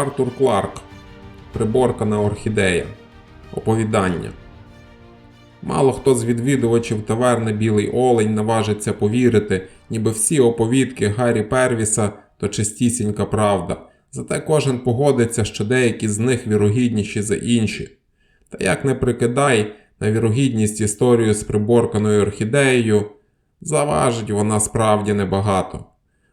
Артур Кларк. Приборкана орхідея. Оповідання. Мало хто з відвідувачів таверни Білий Олень наважиться повірити, ніби всі оповідки Гаррі Первіса то чистісінька правда. Зате кожен погодиться, що деякі з них вірогідніші за інші. Та як не прикидай на вірогідність історію з приборканою орхідеєю, заважить вона справді небагато.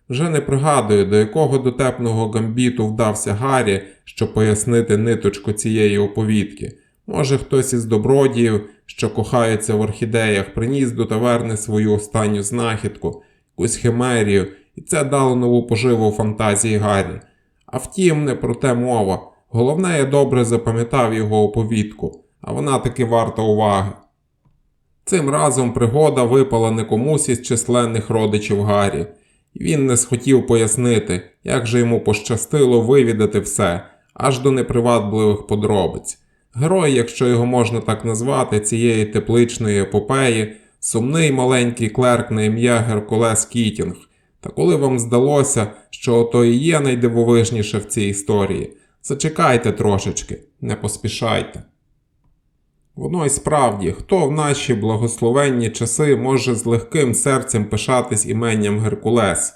Вже не пригадую, до якого дотепного гамбіту вдався Гаррі, щоб пояснити ниточку цієї оповідки. Може, хтось із добродіїв, що кохається в орхідеях, приніс до таверни свою останню знахідку, якусь химерію, і це дало нову поживу фантазії Гаррі. А втім, не про те мова. Головне, я добре запам'ятав його оповідку, а вона таки варта уваги. Цим разом пригода випала не комусь із численних родичів Гаррі, він не схотів пояснити, як же йому пощастило вивідати все, аж до непривабливих подробиць. Герой, якщо його можна так назвати, цієї тепличної епопеї, сумний маленький клерк на ім'я Геркулес Кітінг. Та коли вам здалося, що ото і є найдивовижніше в цій історії, зачекайте трошечки, не поспішайте. Воно й справді, хто в наші благословенні часи може з легким серцем пишатись іменням Геркулес?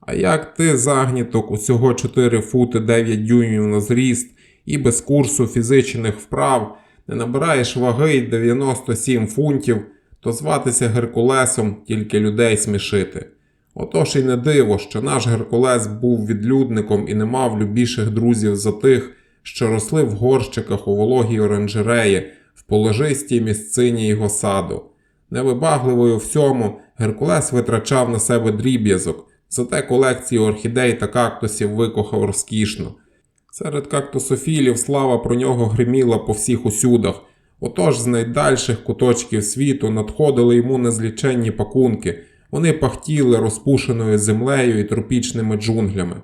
А як ти, загніток, усього 4 фути 9 дюймів на зріст і без курсу фізичних вправ не набираєш ваги й 97 фунтів, то зватися Геркулесом тільки людей смішити. Отож і не диво, що наш Геркулес був відлюдником і не мав любіших друзів за тих, що росли в горщиках у вологій оранжереї, в положистій місцині його саду. Невибагливою всьому, Геркулес витрачав на себе дріб'язок, зате колекції орхідей та кактусів викохав розкішно. Серед кактусофілів слава про нього гриміла по всіх усюдах, отож з найдальших куточків світу надходили йому незліченні пакунки, вони пахтіли розпушеною землею і тропічними джунглями.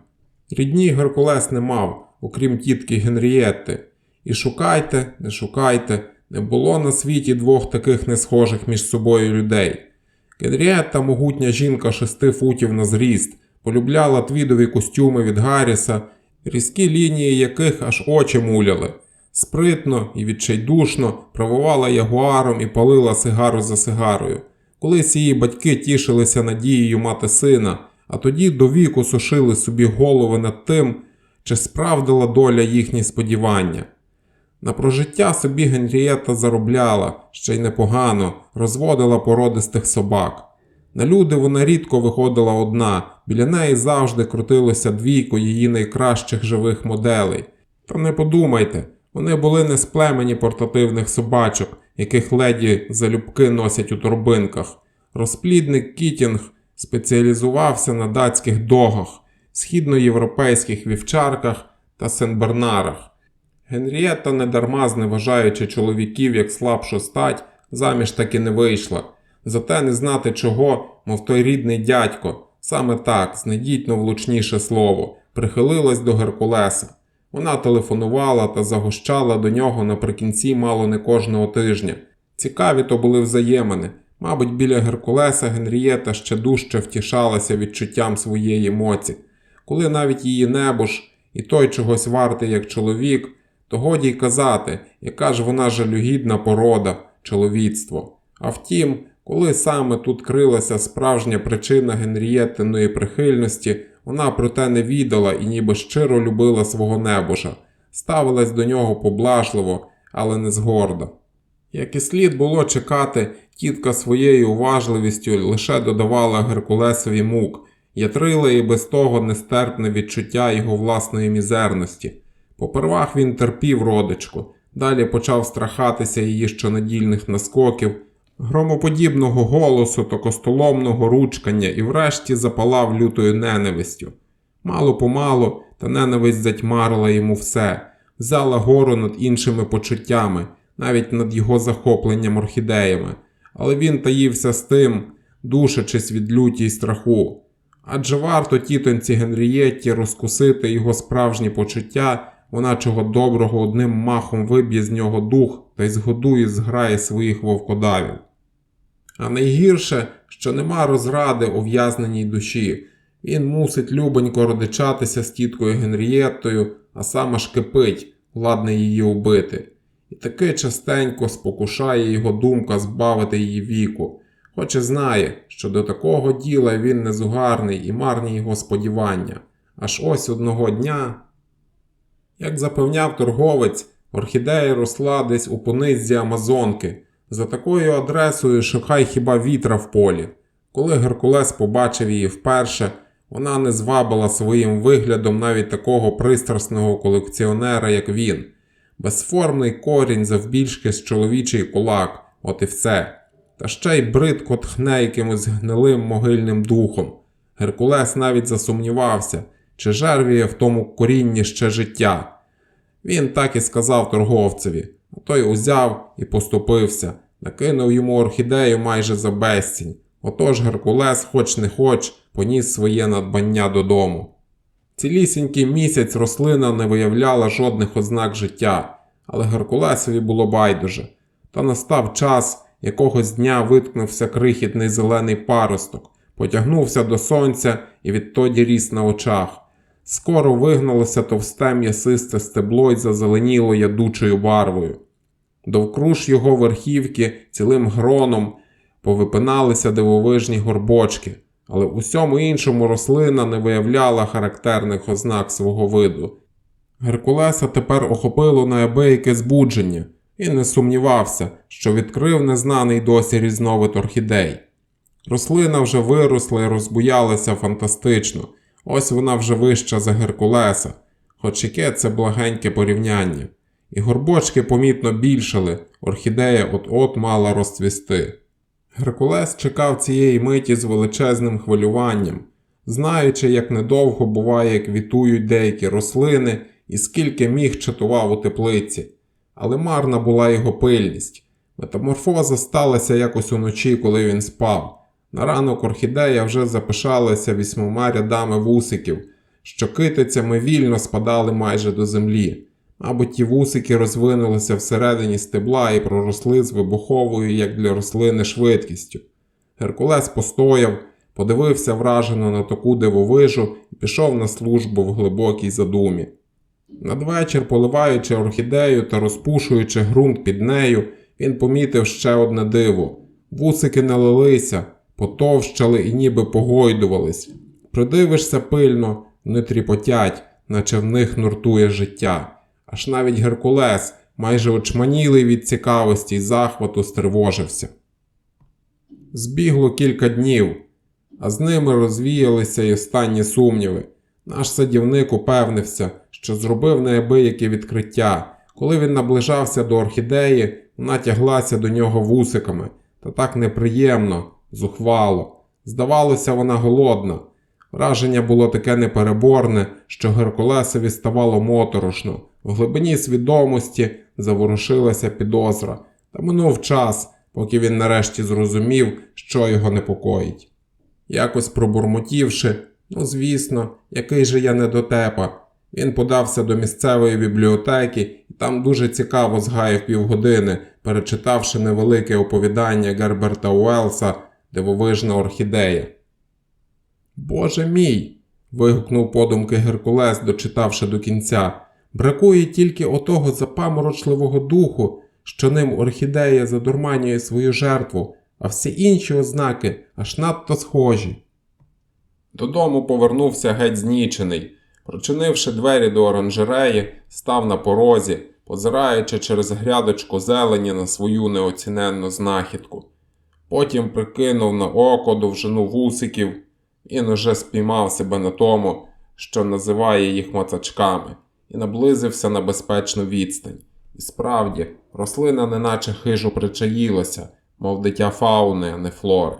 Рідні Геркулес не мав, окрім тітки Генрієтти. І шукайте, не шукайте, не було на світі двох таких несхожих між собою людей. Генрієтта, могутня жінка шести футів на зріст, полюбляла твідові костюми від Гарріса, різкі лінії яких аж очі муляли. Спритно і відчайдушно правувала ягуаром і палила сигару за сигарою. Колись її батьки тішилися надією мати сина, а тоді до віку сушили собі голови над тим, чи справдила доля їхні сподівання. На прожиття собі Генрієта заробляла, ще й непогано, розводила породистих собак. На люди вона рідко виходила одна, біля неї завжди крутилося двійко її найкращих живих моделей. Та не подумайте, вони були не з племені портативних собачок, яких леді залюбки носять у торбинках. Розплідник Кітінг спеціалізувався на датських догах, східноєвропейських вівчарках та сенбернарах. Генрієта, недарма зневажаючи чоловіків як слабшу стать, заміж таки не вийшла. Зате не знати чого, мов той рідний дядько, саме так, знайдіть влучніше слово, прихилилась до Геркулеса. Вона телефонувала та загощала до нього наприкінці мало не кожного тижня. Цікаві то були взаємини. Мабуть, біля Геркулеса Генрієта ще дужче втішалася відчуттям своєї моці. Коли навіть її небож і той чогось вартий як чоловік, то й казати, яка ж вона жалюгідна порода, чоловіцтво. А втім, коли саме тут крилася справжня причина Генрієтиної прихильності, вона про те не відала і ніби щиро любила свого небожа, ставилась до нього поблажливо, але не згордо. Як і слід було чекати, тітка своєю уважливістю лише додавала Геркулесові мук, ятрила і без того нестерпне відчуття його власної мізерності. Попервах він терпів родичку, далі почав страхатися її щонедільних наскоків, громоподібного голосу та костоломного ручкання і врешті запалав лютою ненавистю. Мало помалу та ненависть затьмарила йому все, взяла гору над іншими почуттями, навіть над його захопленням орхідеями, але він таївся з тим, душачись від люті й страху. Адже варто тітонці Генрієтті розкусити його справжні почуття, вона чого доброго одним махом виб'є з нього дух та й згодує зграє своїх вовкодавів. А найгірше, що нема розради ув'язненій душі. Він мусить любенько родичатися з тіткою Генрієттою, а сам аж кипить, ладний її убити. І таки частенько спокушає його думка збавити її віку, хоч і знає, що до такого діла він незугарний і марні його сподівання. Аж ось одного дня. Як запевняв торговець, орхідея росла десь у понизі Амазонки. За такою адресою шукай хіба вітра в полі. Коли Геркулес побачив її вперше, вона не звабила своїм виглядом навіть такого пристрасного колекціонера, як він. Безформний корінь завбільшки з чоловічий кулак, от і все. Та ще й бридко тхне якимось гнилим могильним духом. Геркулес навіть засумнівався, чи жервіє в тому корінні ще життя. Він так і сказав торговцеві, а той узяв і поступився, накинув йому орхідею майже за безцінь. Отож Геркулес, хоч не хоч, поніс своє надбання додому. Цілісінький місяць рослина не виявляла жодних ознак життя, але Геркулесові було байдуже. Та настав час, якогось дня виткнувся крихітний зелений паросток, потягнувся до сонця і відтоді ріс на очах. Скоро вигналося товсте м'ясисте стебло й зазеленіло ядучою барвою. Довкруж його верхівки цілим гроном повипиналися дивовижні горбочки, але в усьому іншому рослина не виявляла характерних ознак свого виду. Геркулеса тепер охопило неабияке збудження і не сумнівався, що відкрив незнаний досі різновид орхідей. Рослина вже виросла і розбуялася фантастично, ось вона вже вища за Геркулеса, хоч яке це благеньке порівняння. І горбочки помітно більшали, орхідея от-от мала розцвісти. Геркулес чекав цієї миті з величезним хвилюванням, знаючи, як недовго буває, квітують деякі рослини і скільки міг чатував у теплиці. Але марна була його пильність. Метаморфоза сталася якось уночі, коли він спав. На ранок орхідея вже запишалася вісьмома рядами вусиків, що китицями вільно спадали майже до землі. Мабуть, ті вусики розвинулися всередині стебла і проросли з вибуховою, як для рослини, швидкістю. Геркулес постояв, подивився вражено на таку дивовижу і пішов на службу в глибокій задумі. Надвечір, поливаючи орхідею та розпушуючи ґрунт під нею, він помітив ще одне диво. Вусики налилися, потовщали і ніби погойдувались. Придивишся пильно, вони тріпотять, наче в них нуртує життя. Аж навіть Геркулес, майже очманілий від цікавості й захвату, стривожився. Збігло кілька днів, а з ними розвіялися й останні сумніви. Наш садівник упевнився, що зробив неабияке відкриття. Коли він наближався до орхідеї, вона тяглася до нього вусиками, та так неприємно, зухвало. Здавалося, вона голодна. Враження було таке непереборне, що Геркулесові ставало моторошно. В глибині свідомості заворушилася підозра, та минув час, поки він нарешті зрозумів, що його непокоїть. Якось пробурмотівши, ну звісно, який же я недотепа, він подався до місцевої бібліотеки і там дуже цікаво згаяв півгодини, перечитавши невелике оповідання Герберта Уелса Дивовижна орхідея. Боже мій. вигукнув подумки Геркулес, дочитавши до кінця. Бракує тільки отого запаморочливого духу, що ним орхідея задурманює свою жертву, а всі інші ознаки аж надто схожі. Додому повернувся геть знічений. Прочинивши двері до оранжереї, став на порозі, позираючи через грядочку зелені на свою неоціненну знахідку. Потім прикинув на око довжину вусиків, він уже спіймав себе на тому, що називає їх мацачками, і наблизився на безпечну відстань. І справді, рослина неначе хижо причаїлася, мов дитя фауни, а не флори.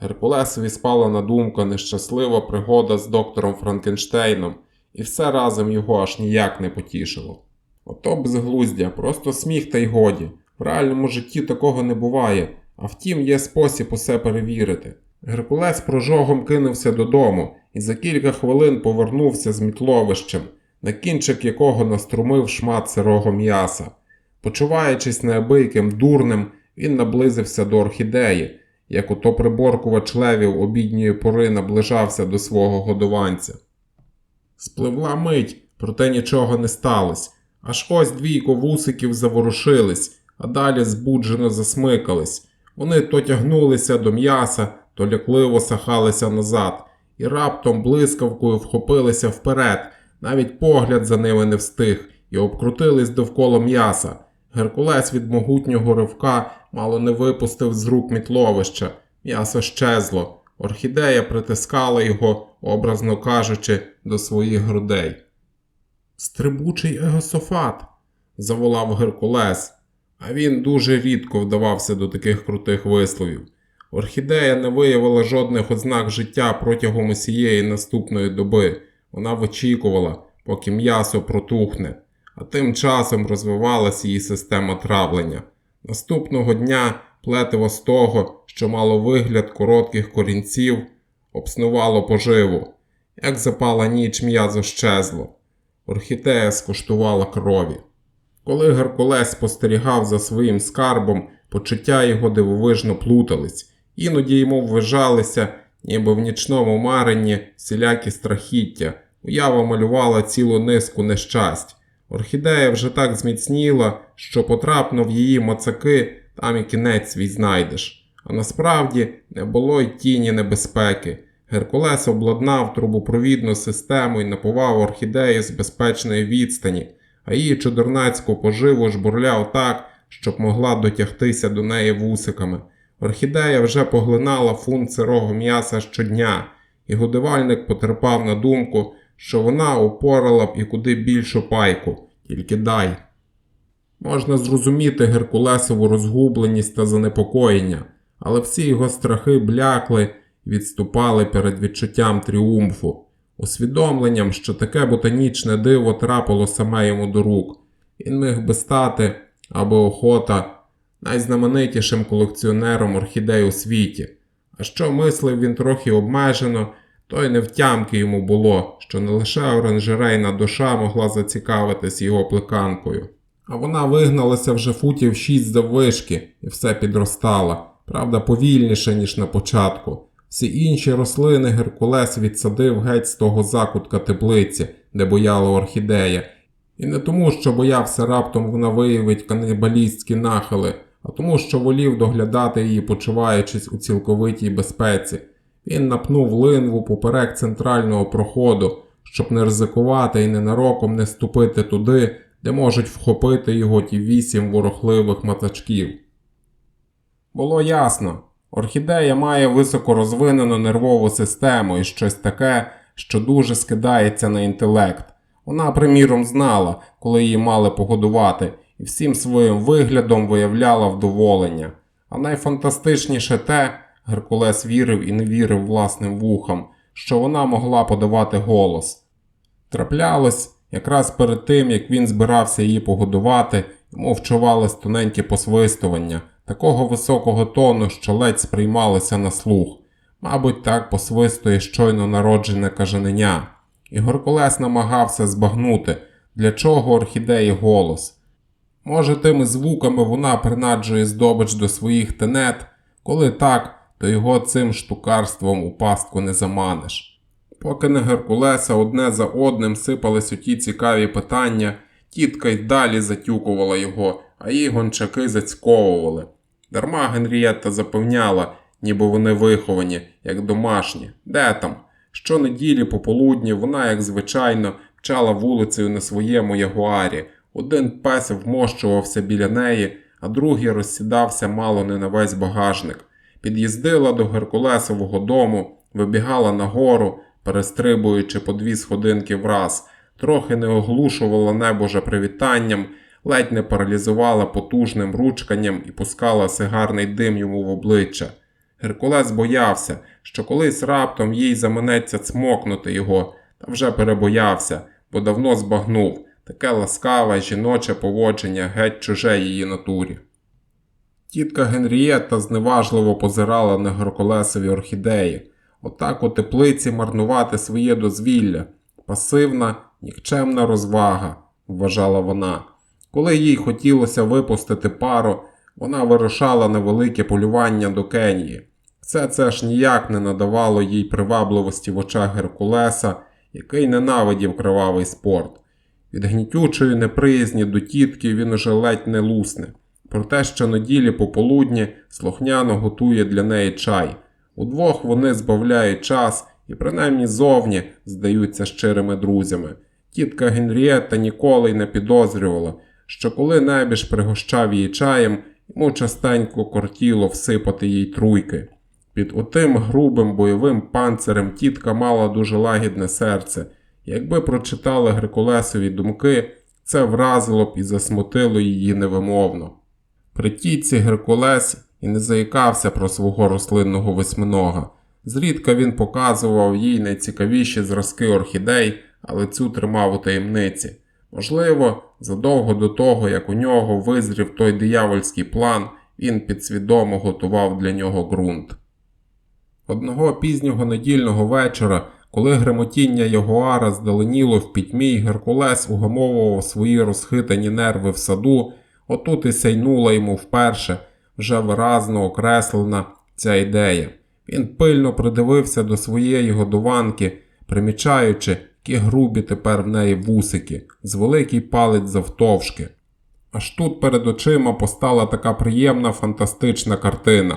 Геркулесові спала на думку нещаслива пригода з доктором Франкенштейном, і все разом його аж ніяк не потішило. Ото безглуздя, просто сміх та й годі. В реальному житті такого не буває, а втім є спосіб усе перевірити. Геркулес прожогом кинувся додому і за кілька хвилин повернувся з мітловищем, на кінчик якого наструмив шмат сирого м'яса. Почуваючись неабияким дурним, він наблизився до орхідеї як ото приборкувач левів обідньої пори наближався до свого годованця. Спливла мить, проте нічого не сталося. Аж ось двійко вусиків заворушились, а далі збуджено засмикались. Вони то тягнулися до м'яса, то лякливо сахалися назад, і раптом блискавкою вхопилися вперед, навіть погляд за ними не встиг, і обкрутились довкола м'яса. Геркулес від могутнього ривка мало не випустив з рук мітловища. М'ясо щезло. Орхідея притискала його, образно кажучи, до своїх грудей. Стрибучий егософат, заволав Геркулес, а він дуже рідко вдавався до таких крутих висловів. Орхідея не виявила жодних ознак життя протягом усієї наступної доби. Вона вичікувала, поки м'ясо протухне, а тим часом розвивалася її система травлення. Наступного дня плетиво з того, що мало вигляд коротких корінців, обснувало поживу. Як запала ніч, м'язо щезло. Орхідея скуштувала крові. Коли Геркулес спостерігав за своїм скарбом, почуття його дивовижно плутались, іноді йому ввижалися, ніби в нічному маренні всілякі страхіття, уява малювала цілу низку нещасть. Орхідея вже так зміцніла, що потрапно в її мацаки, там і кінець свій знайдеш. А насправді не було й тіні небезпеки. Геркулес обладнав трубопровідну систему і напував орхідею з безпечної відстані, а її чудернацьку поживу жбурляв так, щоб могла дотягтися до неї вусиками. Орхідея вже поглинала фунт сирого м'яса щодня, і годувальник потерпав на думку, що вона упорала б і куди більшу пайку, тільки дай. Можна зрозуміти Геркулесову розгубленість та занепокоєння, але всі його страхи блякли і відступали перед відчуттям тріумфу, усвідомленням, що таке ботанічне диво трапило саме йому до рук. Він міг би стати або охота найзнаменитішим колекціонером орхідей у світі. А що мислив він трохи обмежено, то й не втямки йому було, що не лише оранжерейна душа могла зацікавитись його плеканкою. А вона вигналася вже футів шість заввишки і все підростала, правда, повільніше, ніж на початку. Всі інші рослини Геркулес відсадив геть з того закутка теплиці, де бояла орхідея, і не тому, що боявся раптом вона виявить канібалістські нахили, а тому, що волів доглядати її, почуваючись у цілковитій безпеці. Він напнув линву поперек центрального проходу, щоб не ризикувати і ненароком не ступити туди, де можуть вхопити його ті вісім ворохливих матачків. Було ясно, орхідея має високорозвинену нервову систему і щось таке, що дуже скидається на інтелект. Вона, приміром, знала, коли її мали погодувати, і всім своїм виглядом виявляла вдоволення. А найфантастичніше те, Геркулес вірив і не вірив власним вухам, що вона могла подавати голос. Траплялось, якраз перед тим, як він збирався її погодувати, йому вчувалось тоненьке посвистування, такого високого тону, що ледь сприймалося на слух. Мабуть, так посвистує щойно народжене кажаненя. І Геркулес намагався збагнути, для чого орхідеї голос. Може, тими звуками вона принаджує здобич до своїх тенет, коли так, то його цим штукарством у пастку не заманиш. Поки на Геркулеса одне за одним сипались у ті цікаві питання, тітка й далі затюкувала його, а її гончаки зацьковували. Дарма Генрієтта запевняла, ніби вони виховані, як домашні. Де там? Щонеділі пополудні вона, як звичайно, мчала вулицею на своєму ягуарі. Один пес вмощувався біля неї, а другий розсідався мало не на весь багажник. Під'їздила до Геркулесового дому, вибігала нагору, перестрибуючи по дві сходинки враз, трохи не оглушувала небожа привітанням, ледь не паралізувала потужним ручканням і пускала сигарний дим йому в обличчя. Геркулес боявся, що колись раптом їй заманеться цмокнути його, та вже перебоявся, бо давно збагнув таке ласкаве жіноче поводження геть чуже її натурі. Тітка Генрієта зневажливо позирала на Геркулесові орхідеї. Отак у теплиці марнувати своє дозвілля, пасивна, нікчемна розвага, вважала вона. Коли їй хотілося випустити пару, вона вирушала на велике полювання до Кенії. Все це ж ніяк не надавало їй привабливості в очах Геркулеса, який ненавидів кривавий спорт. Від гнітючої неприязні до тітки він уже ледь не лусне. Проте щонеділі пополудні слухняно готує для неї чай. Удвох вони збавляють час і принаймні зовні здаються щирими друзями. Тітка Генрієтта ніколи й не підозрювала, що коли небіж пригощав її чаєм, йому частенько кортіло всипати їй труйки. Під отим грубим бойовим панцирем тітка мала дуже лагідне серце. Якби прочитала Геркулесові думки, це вразило б і засмутило її невимовно. При тітці Геркулес і не заїкався про свого рослинного восьминога. Зрідка він показував їй найцікавіші зразки орхідей, але цю тримав у таємниці. Можливо, задовго до того, як у нього визрів той диявольський план, він підсвідомо готував для нього ґрунт. Одного пізнього недільного вечора, коли гремотіння Ягуара здаленіло в пітьмі, Геркулес угамовував свої розхитані нерви в саду, отут і сяйнула йому вперше вже виразно окреслена ця ідея. Він пильно придивився до своєї годуванки, примічаючи, які грубі тепер в неї вусики, з великий палець завтовшки. Аж тут перед очима постала така приємна фантастична картина.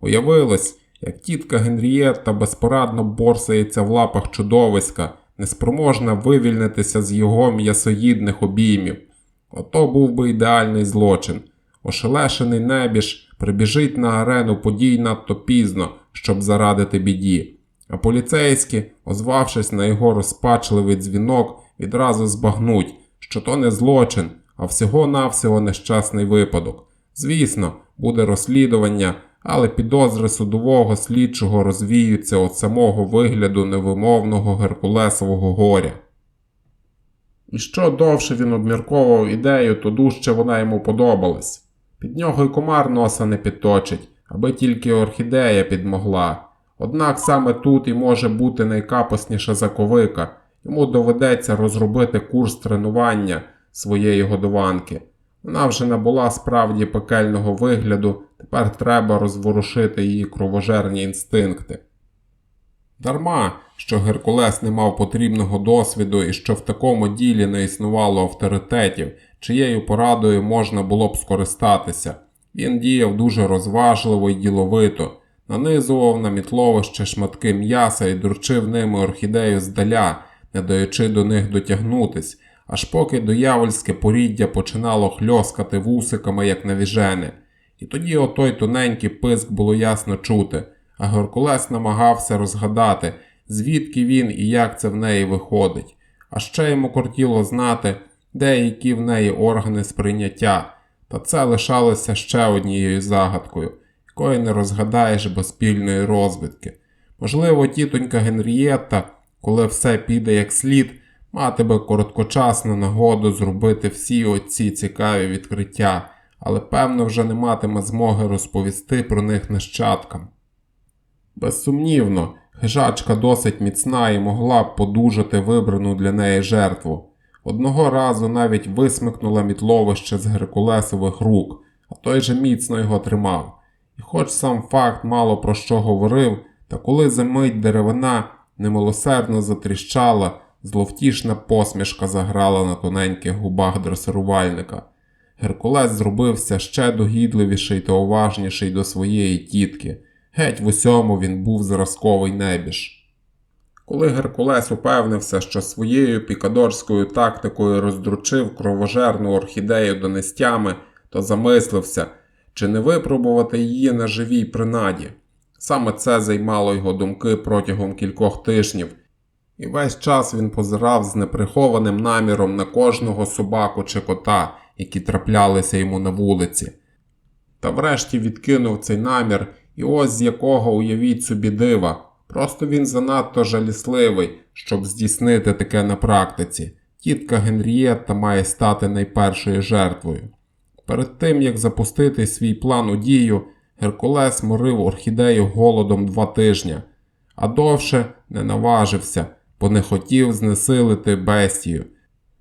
Уявилось, як тітка Генрієтта безпорадно борсається в лапах чудовиська, неспроможна вивільнитися з його м'ясоїдних обіймів. Ото був би ідеальний злочин. Ошелешений небіж прибіжить на арену подій надто пізно, щоб зарадити біді. А поліцейські, озвавшись на його розпачливий дзвінок, відразу збагнуть, що то не злочин, а всього-навсього нещасний випадок. Звісно, буде розслідування, але підозри судового слідчого розвіються від самого вигляду невимовного геркулесового горя. І що довше він обмірковував ідею, то дужче вона йому подобалась. Під нього й комар носа не підточить, аби тільки орхідея підмогла. Однак саме тут і може бути найкапосніша заковика, йому доведеться розробити курс тренування своєї годованки. Вона вже набула справді пекельного вигляду, тепер треба розворушити її кровожерні інстинкти. Дарма, що Геркулес не мав потрібного досвіду і що в такому ділі не існувало авторитетів, чиєю порадою можна було б скористатися. Він діяв дуже розважливо і діловито, нанизував на мітловище шматки м'яса і дурчив ними орхідею здаля, не даючи до них дотягнутись, аж поки доявольське поріддя починало хльоскати вусиками, як навіжене. І тоді отой тоненький писк було ясно чути, а Геркулес намагався розгадати, звідки він і як це в неї виходить. А ще йому кортіло знати, деякі в неї органи сприйняття, та це лишалося ще однією загадкою, якої не розгадаєш без спільної розвідки. Можливо, тітонька Генрієтта, коли все піде як слід, матиме короткочасну нагоду зробити всі оці цікаві відкриття, але певно вже не матиме змоги розповісти про них нащадкам. Безсумнівно, хижачка досить міцна і могла б подужати вибрану для неї жертву. Одного разу навіть висмикнула мітловище з Геркулесових рук, а той же міцно його тримав. І хоч сам факт мало про що говорив, та коли за мить деревина немилосердно затріщала, зловтішна посмішка заграла на тоненьких губах дресирувальника. Геркулес зробився ще догідливіший та уважніший до своєї тітки. Геть в усьому він був зразковий небіж. Коли Геркулес упевнився, що своєю пікадорською тактикою роздручив кровожерну орхідею донестями, то замислився, чи не випробувати її на живій принаді. Саме це займало його думки протягом кількох тижнів, і весь час він позирав з неприхованим наміром на кожного собаку чи кота, які траплялися йому на вулиці. Та врешті відкинув цей намір, і ось з якого уявіть собі дива. Просто він занадто жалісливий, щоб здійснити таке на практиці. Тітка Генрієтта має стати найпершою жертвою. Перед тим як запустити свій план у дію, Геркулес морив орхідею голодом два тижні, а довше не наважився, бо не хотів знесилити бестію,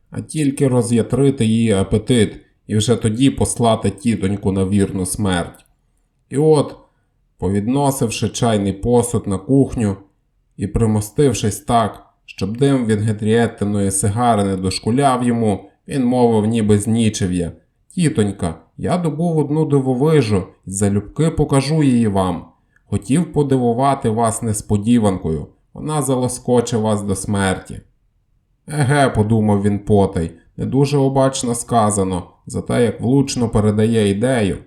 а тільки роз'ятрити її апетит і вже тоді послати тітоньку на вірну смерть. І от повідносивши чайний посуд на кухню і примостившись так, щоб дим від Гетрієттиної сигари не дошкуляв йому, він мовив ніби знічив'я. Тітонька, я добув одну дивовижу і залюбки покажу її вам. Хотів подивувати вас несподіванкою, вона залоскоче вас до смерті. Еге, подумав він потай, не дуже обачно сказано, за те, як влучно передає ідею.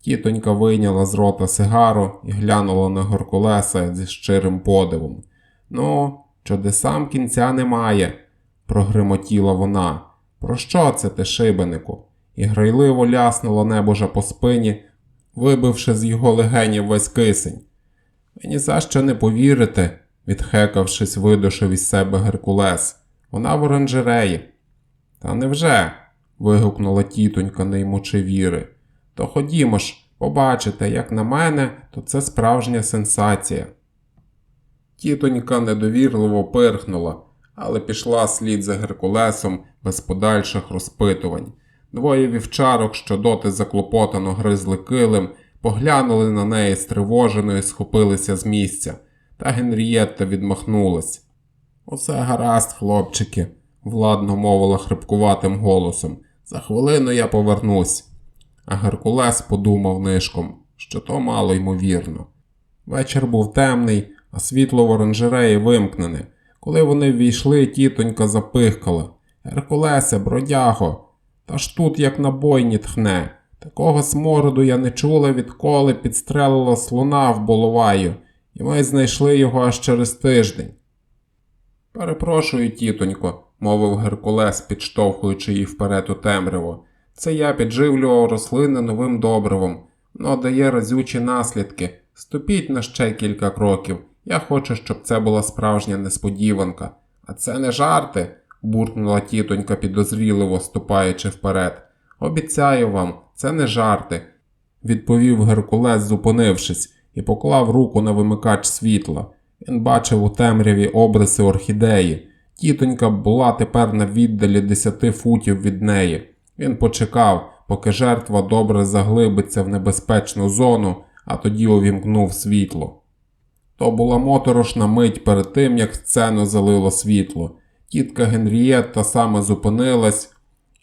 Тітонька вийняла з рота сигару і глянула на Геркулеса зі щирим подивом. Ну, чудесам кінця немає, прогримотіла вона. Про що це ти, шибенику? І грайливо ляснула небожа по спині, вибивши з його легенів весь кисень. Ви ні за що не повірите, відхекавшись, видушив із себе Геркулес. Вона в оранжереї. Та невже? вигукнула тітонька, не ймучи віри. То ходімо ж, побачите, як на мене, то це справжня сенсація. Тітонька недовірливо пирхнула, але пішла слід за Геркулесом без подальших розпитувань. Двоє вівчарок, що доти заклопотано гризли килим, поглянули на неї стривожено і схопилися з місця, та Генрієтта відмахнулась. Усе гаразд, хлопчики, владно мовила хрипкуватим голосом. За хвилину я повернусь. А Геркулес подумав нишком, що то мало ймовірно. Вечір був темний, а світло в оранжереї вимкнене. Коли вони ввійшли, тітонька запихкала. Геркулесе, бродяго, та ж тут як на бойні тхне. Такого смороду я не чула, відколи підстрелила слона в Боломаю, і ми знайшли його аж через тиждень. Перепрошую, тітонько, мовив Геркулес, підштовхуючи її вперед у темряво. Це я підживлював рослини новим добривом. Воно дає разючі наслідки. Ступіть на ще кілька кроків. Я хочу, щоб це була справжня несподіванка. А це не жарти, буркнула тітонька підозріливо, ступаючи вперед. Обіцяю вам, це не жарти, відповів Геркулес, зупинившись, і поклав руку на вимикач світла. Він бачив у темряві обриси орхідеї. Тітонька була тепер на віддалі десяти футів від неї. Він почекав, поки жертва добре заглибиться в небезпечну зону, а тоді увімкнув світло. То була моторошна мить перед тим, як сцену залило світло. Тітка Генрієтта саме зупинилась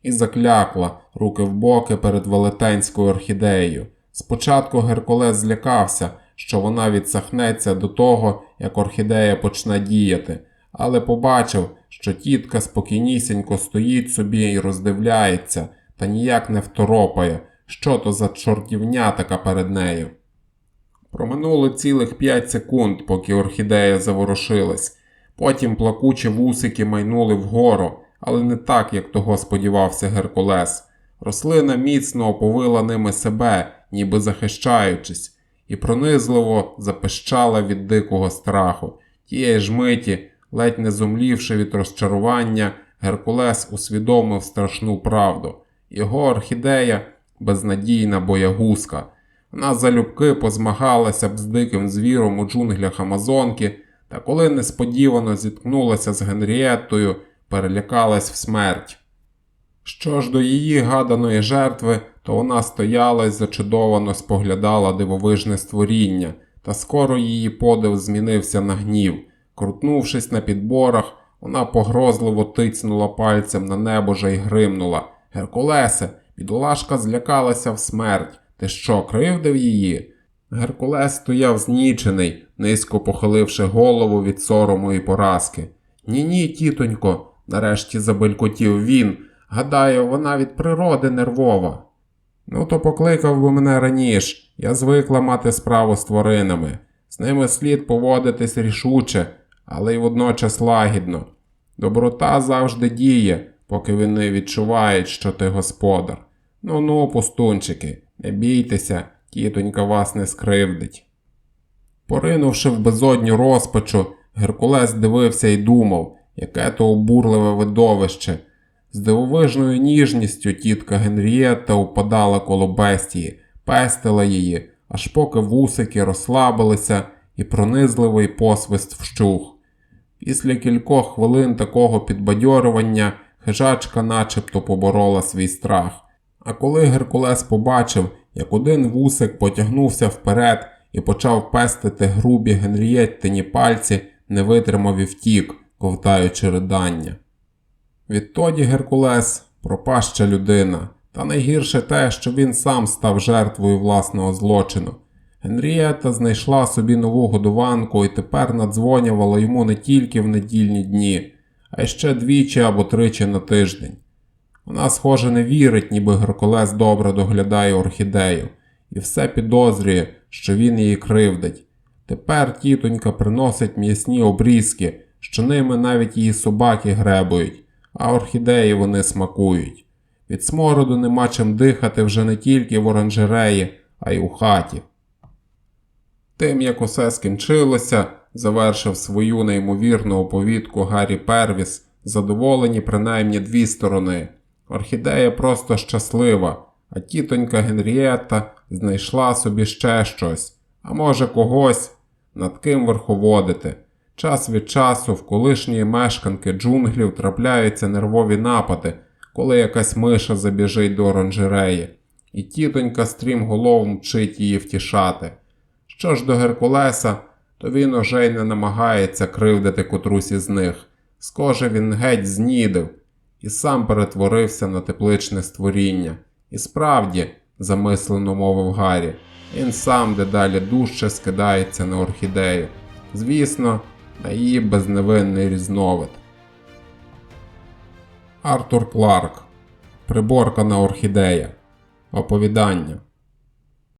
і заклякла руки в боки перед велетенською орхідеєю. Спочатку Геркулес злякався, що вона відсахнеться до того, як орхідея почне діяти, але побачив, що тітка спокійнісінько стоїть собі і роздивляється, та ніяк не второпає, що то за чортівня така перед нею. Проминуло цілих п'ять секунд, поки орхідея заворушилась. Потім плакучі вусики майнули вгору, але не так, як того сподівався Геркулес. Рослина міцно оповила ними себе, ніби захищаючись, і пронизливо запищала від дикого страху. Тієї ж миті, ледь не зумлівши від розчарування, Геркулес усвідомив страшну правду. Його орхідея безнадійна боягузка. Вона залюбки позмагалася б з диким звіром у джунглях Амазонки, та коли несподівано зіткнулася з Генрієттою, перелякалась в смерть. Що ж до її гаданої жертви, то вона стояла й зачудовано споглядала дивовижне створіння, та скоро її подив змінився на гнів. Крутнувшись на підборах, вона погрозливо тицнула пальцем на небожа й гримнула. Геркулесе, бідолашка злякалася в смерть. Ти що, кривдив її? Геркулес стояв знічений, низько похиливши голову від сорому і поразки. Ні, ні, тітонько, нарешті забелькотів він. Гадаю, вона від природи нервова. Ну, то покликав би мене раніше, я звикла мати справу з тваринами. З ними слід поводитись рішуче, але й водночас лагідно. Доброта завжди діє, поки вони відчувають, що ти господар. Ну ну, пустунчики, не бійтеся, тітонька вас не скривдить. Поринувши в безодню розпачу, Геркулес дивився і думав, яке то обурливе видовище. З дивовижною ніжністю тітка Генрієтта упадала коло бестії, пестила її, аж поки вусики розслабилися і пронизливий посвист вщух. Після кількох хвилин такого підбадьорювання хижачка начебто поборола свій страх. А коли Геркулес побачив, як один вусик потягнувся вперед і почав пестити грубі Генрієттині пальці, не витримав і втік, ковтаючи ридання. Відтоді Геркулес пропаща людина, та найгірше те, що він сам став жертвою власного злочину. Генрієта знайшла собі нову годуванку і тепер надзвонювала йому не тільки в недільні дні, а ще двічі або тричі на тиждень. Вона, схоже, не вірить, ніби Геркулес добре доглядає орхідею, і все підозрює, що він її кривдить. Тепер тітонька приносить м'ясні обрізки, що ними навіть її собаки гребують, а орхідеї вони смакують. Від смороду нема чим дихати вже не тільки в оранжереї, а й у хаті. Тим, як усе скінчилося, завершив свою неймовірну оповідку Гаррі Первіс, задоволені принаймні дві сторони. Орхідея просто щаслива, а тітонька Генрієта знайшла собі ще щось, а може когось, над ким верховодити. Час від часу в колишньої мешканки джунглів трапляються нервові напади, коли якась миша забіжить до оранжереї, і тітонька стрімголов мчить її втішати. Що ж до Геркулеса, то він уже й не намагається кривдити котрусь із них. Скоже він геть знідив і сам перетворився на тепличне створіння. І справді, замислено мовив Гаррі, він сам дедалі дужче скидається на орхідею. Звісно, на її безневинний різновид. Артур Кларк. Приборкана орхідея. Оповідання.